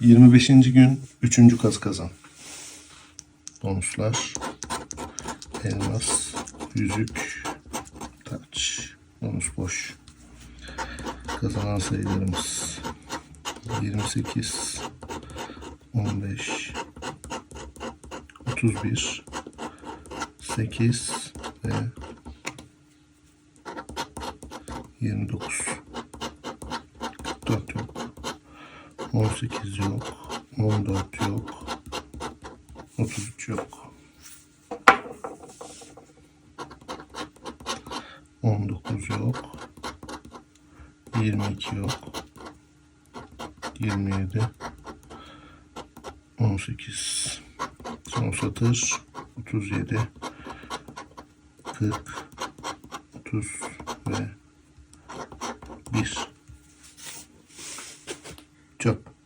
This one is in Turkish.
25. gün 3. kaz kazan. Bonuslar. Elmas. Yüzük. Taç. Bonus boş. Kazanan sayılarımız 28 15 31 8 ve 29 44 yok 18 yok 14 yok 33 yok. 19 yok 22 yok 27 18 son satır 37 40 30 ve 1 çöp.